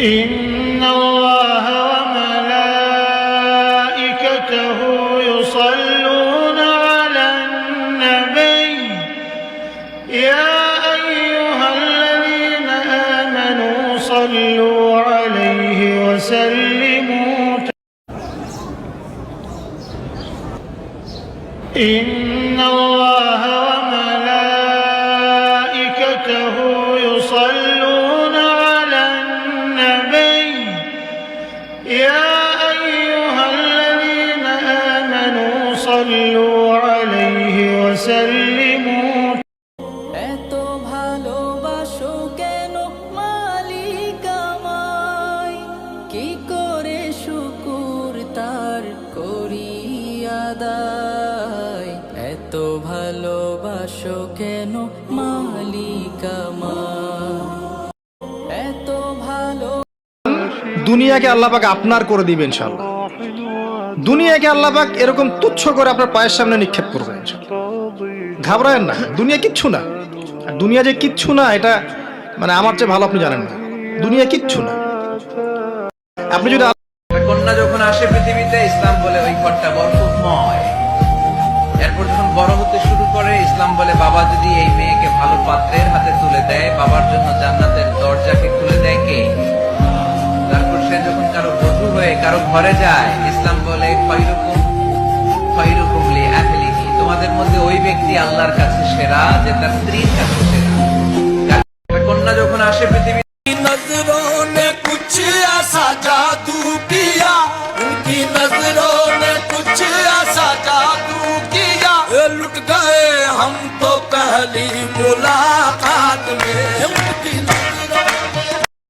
إن الله وملائكته يصلون على النبي. يا أيها الذين آمنوا صلوا عليه وسلموا. إن الله صلوا عليه وسلموا এত ভালোবাসো কেন মালিক আমায় কি করে শুকুর তার করি আদায় এত ভালোবাসো কেন মালিক আমায় এত ভালো দুনিয়াকে আল্লাপাক আপনার করে দিবেন ইনশাআল্লাহ দুনিয়াকে আল্লাহবাক এরকম তুচ্ছ করে আপনার পায়ের সামনে নিক্ষেপ ইনশাআল্লাহ। ঘাবড়ায়েন না। দুনিয়া কিচ্ছু না। দুনিয়া যে কিচ্ছু না, এটা মানে আমার চেয়ে ভালো আপনি জানেন না। দুনিয়া কিচ্ছু না। আপনি যদি কন্যা যখন আসে পৃথিবীতে, ইসলাম বলে ওই ঘরটা বরকতময়। এরপর যখন বড় হতে শুরু করে, ইসলাম বলে বাবা যদি এই মেয়েকে ভালো পাত্রের হাতে তুলে দেয়, বাবার জন্য জান্নাতের দরজাকে ঘরে যায়, ইসলাম বলে তোমাদের মধ্যে ওই ব্যক্তি আল্লাহর কাছে সেরা যে তার স্ত্রী কাছে সেরা। কন্যা যখন আসে পৃথিবী লুট হম তো